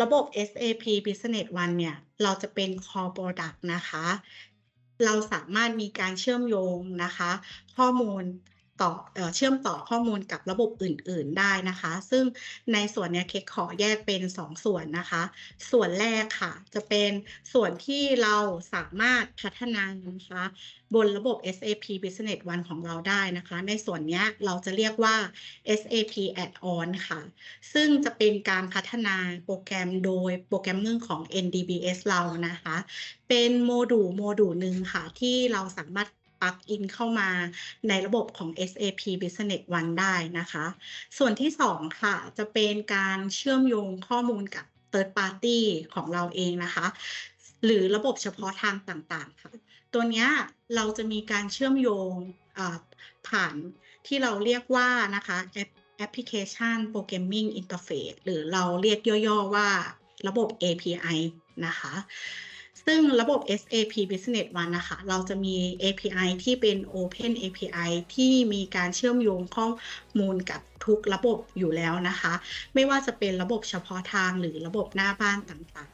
ระบบ SAP Business One เนี่ย เราจะเป็น Core Product นะคะ เราสามารถมีการเชื่อมโยงนะคะ ข้อมูล ต่อเชื่อมต่อข้อมูลกับระบบอื่น ๆได้นะคะ ซึ่งในส่วนเนี้ยเคขอแยกเป็น2ส่วนนะคะ ส่วนแรกค่ะ จะเป็นส่วนที่เราสามารถพัฒนานะคะบนระบบ SAP Business One ของเราได้นะคะ ในส่วนเนี้ยเราจะเรียกว่า SAP Add-on ค่ะ ซึ่งจะเป็นการพัฒนาโปรแกรมโดยโปรแกรมเมอร์ของ NDBS เรานะคะ เป็นโมดูลโมดูลหนึ่งค่ะ ที่เราสามารถ ปลักอินเข้ามาในระบบของ SAP Business One ได้นะคะ ส่วนที่ 2 ค่ะ จะเป็นการเชื่อมโยงข้อมูลกับ Third Party ของเราเองนะคะ หรือระบบเฉพาะทางต่างๆค่ะ ตัวเนี้ยเราจะมีการเชื่อมโยงผ่านที่เราเรียกว่านะคะแอป Application Programming Interface หรือเราเรียกย่อๆว่าระบบ API นะคะ ซึ่งระบบ SAP Business One นะคะ เราจะมี API ที่เป็น Open API ที่มีการเชื่อมโยงข้อมูลกับทุกระบบอยู่แล้วนะคะ ไม่ว่าจะเป็นระบบเฉพาะทางหรือระบบหน้าบ้านต่าง